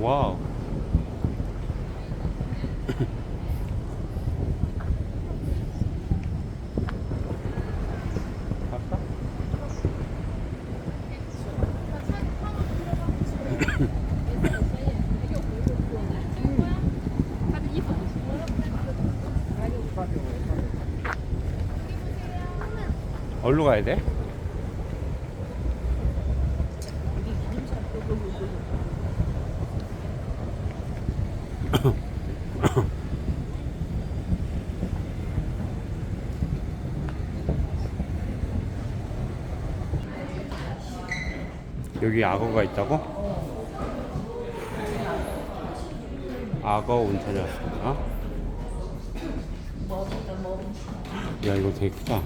와우. 어디로 가야 돼? 여기 악어가 있다고? 악어 온천이 왔습니다. 야, 이거 되게 크다.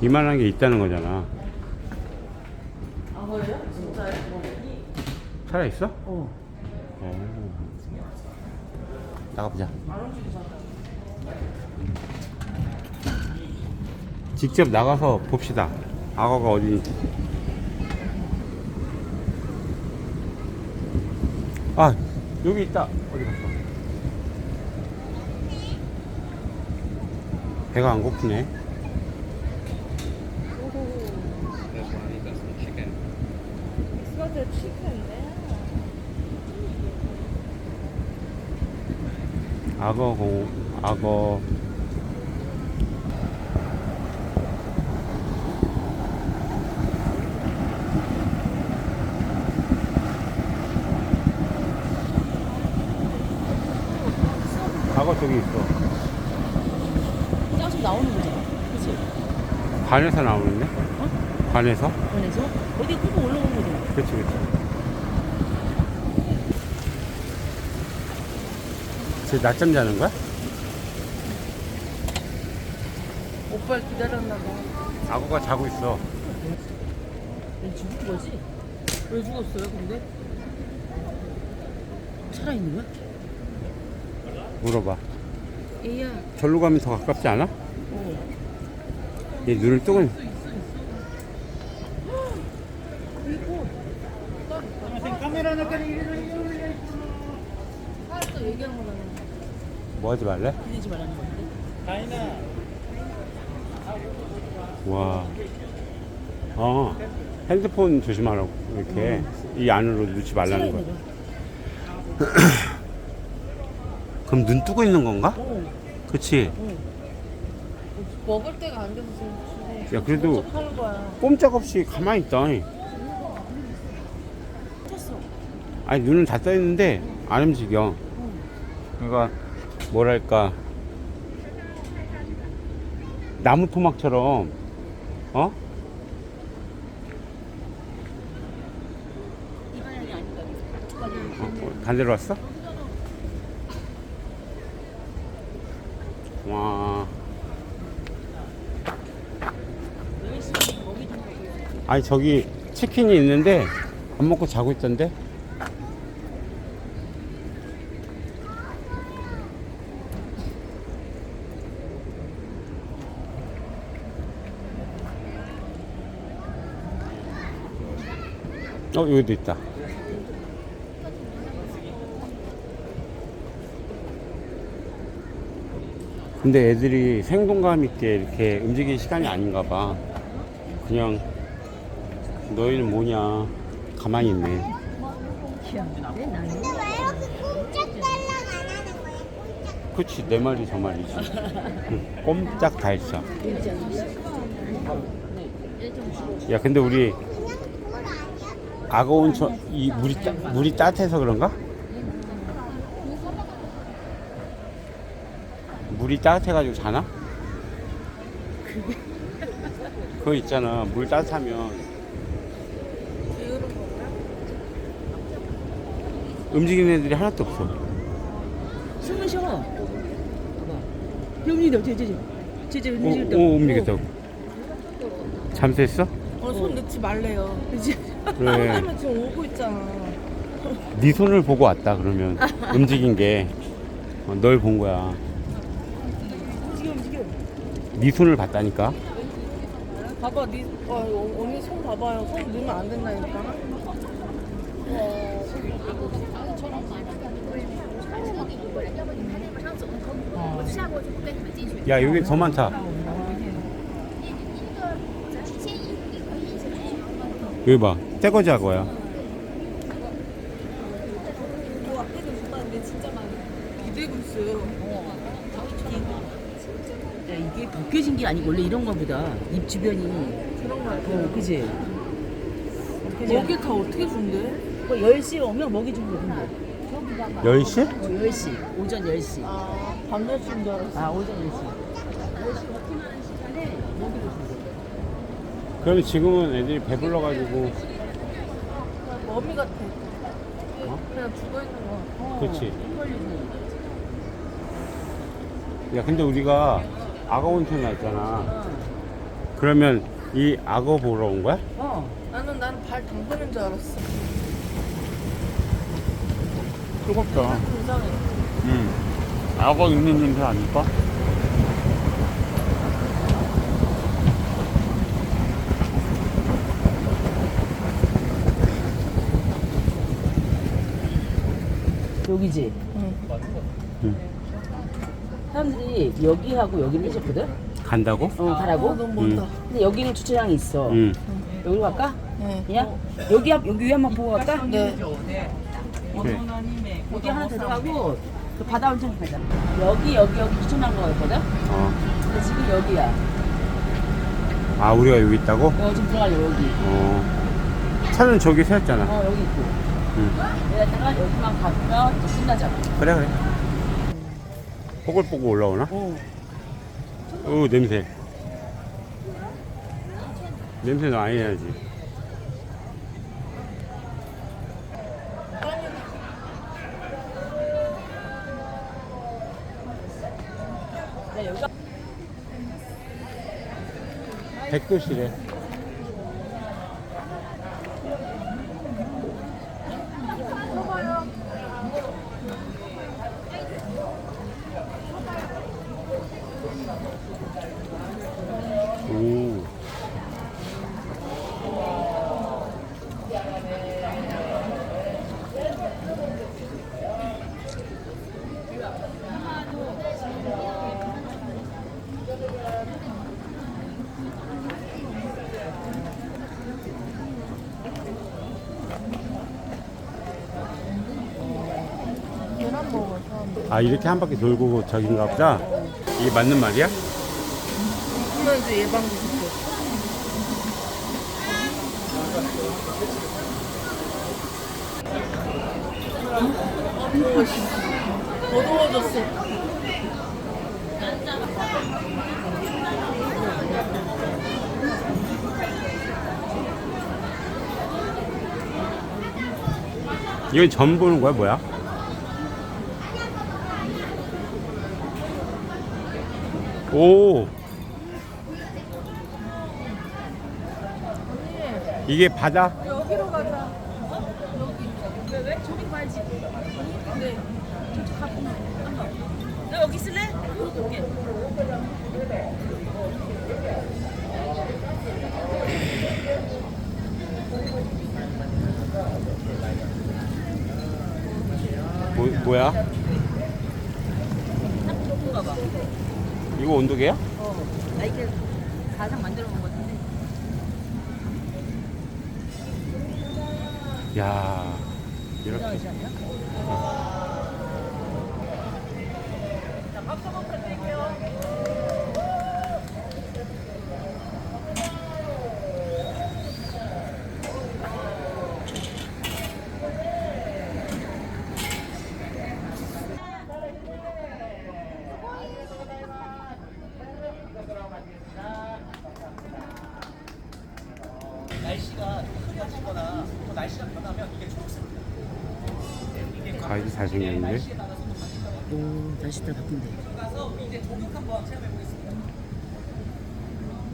이만한 게 있다는 거잖아. 악어예요? 진짜요? 살아있어? 어. 어. 나가보자. 직접 나가서 봅시다. 악어가 어디. 아, 여기 있다. 어디 갔어? 배가 안 고프네. A chicken there. 악어 공, 악어. 악어 저기 있어. 그냥 좀 나오는 거잖아. 그치? 관에서 나오는데? 관에서? 원에서? 어디 끌고 올라오는 거잖아. 그렇지, 그렇 쟤 낮잠 자는 거야? 오빠를 기다렸나 봐. 악어가 자고 있어. 왜 죽은 거지? 왜 죽었어요, 근데? 살아있는 거야? 물어봐. 얘야. 절로 가면 더 가깝지 않아? 어. 얘 눈을 뜨고. 살았어, 얘기한 거는 뭐 하지 말래? 들리지 말라는 건데. 와. 어. 핸드폰 조심하라고. 이렇게. 이 안으로 넣지 말라는 거야. 살아있는 그럼 눈 뜨고 있는 건가? 거. 어. 그치? 어. 먹을 때가 안 돼서 지금 야, 그래도- 하는 거야. 꼼짝없이 가만히 있다. 쳤어. 아니, 눈은 다 떠있는데 안 움직여. 그러니까, 뭐랄까. 나무 토막처럼, 어? 봐. 어, 어, 반대로 왔어? 와. 아니, 저기 치킨이 있는데 안 먹고 자고 있던데? 어, 여기도 있다. 근데 애들이 생동감 있게 이렇게 움직일 시간이 아닌가 봐. 그냥 너희는 뭐냐 가만히 있네. 그치 내 말이 저 말이지. 응, 꼼짝 달싹. 야 근데 우리? 온천 이 물이 따, 물이 따뜻해서 그런가? 물이 따뜻해가지고 자나? 그거 있잖아 물 따뜻하면 움직이는 애들이 하나도 없어 숨을 쉬어. 봐봐. 쟤, 쟤. 쟤, 쟤, 오, 움직일 때. 오 움직였다 잠수했어? 어, 손 넣지 말래요. 그지? 그래 하면 지금 오고 있잖아. 네 손을 보고 왔다 그러면 움직인 게 널 본 거야 움직여, 움직여. 네 손을 봤다니까 봐봐, 니, 와, 어, 언니 손 봐봐요. 손 넣으면 안 된다니까. 와, 야 여기 더 많다. 여기 봐. 떼거지 하고야. 저 앞에도 좋다는데 진짜 많아. 기대고 있어요. 야, 이게 벗겨진 게 아니고 원래 이런 거보다 입 주변이 그런 거 같아요. 어 그지? 먹이 다 어떻게 준대? 그 10시에 오면 먹이 주고 근데 10시? 어 10시 오전 10시 아, 밤낮인 줄 알았어. 아 오전 10시 10시 오픈하는 시간에 먹이를 준대 그러면 지금은 애들이 배불러가지고 머미 같아. 어? 그냥 죽어 있는 거. 어, 그치. 헷갈리고. 야 근데 우리가 악어 온천 갔잖아. 어. 그러면 이 악어 보러 온 거야? 어. 나는 난발 담그는 줄 알았어. 뜨겁다. 좀 이상해. 응. 악어 있는 냄새 아닐까? 여기지? 응. 응. 사람들이 여기하고 여기를 해줬거든? 간다고? 어 가라고? 아, 너무 멀다. 근데 여기는 주차장이 있어 응. 여기로 갈까? 네. 그냥? 여기 앞 여기 위 한번 보고 갈까? 네. 그래. 여기 하나 들어가고 그 바다 온천 가자 여기 여기 여기 주차장 거였거든? 어. 근데 지금 여기야 아 우리가 여기 있다고? 어 지금 들어가려 여기 어. 차는 저기 세웠잖아. 어 여기 있고 응. 여기다가 여기만 가면 이제 끝나잖아 그래 그래. 뽀글뽀글 올라오나? 어. 오 냄새. 냄새 많이. 야, 여기 백도시래. 아 이렇게 한 바퀴 돌고 저긴가 보다. 이게 맞는 말이야? 이제 예방도 좋고. 어두워졌어. 이건 전 보는 거야 뭐야? 오. 이게 바다? 여기로 가자. 여기. 왜, 왜? 저기 가야지. 네. 너 여기 있을래? 여기 뭐, 뭐야? 높은가 봐 이거 온도계야? 어. 나 이게 가상 만들어 놓은 것 같은데 야 이렇게 이상하지 않냐? 가이드 잘생겼는데? 오 다시 다 바뀐대.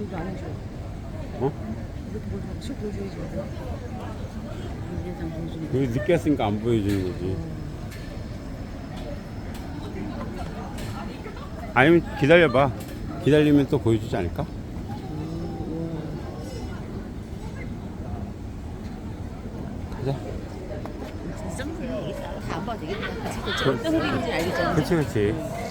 이거 안 해줘. 어? 이렇게 보여줘. 쭉 보여줘야지. 여기 늦게 왔으니까 안 보여주는 거지. 아니면 기다려봐. 기다리면 또 보여주지 않을까? 다안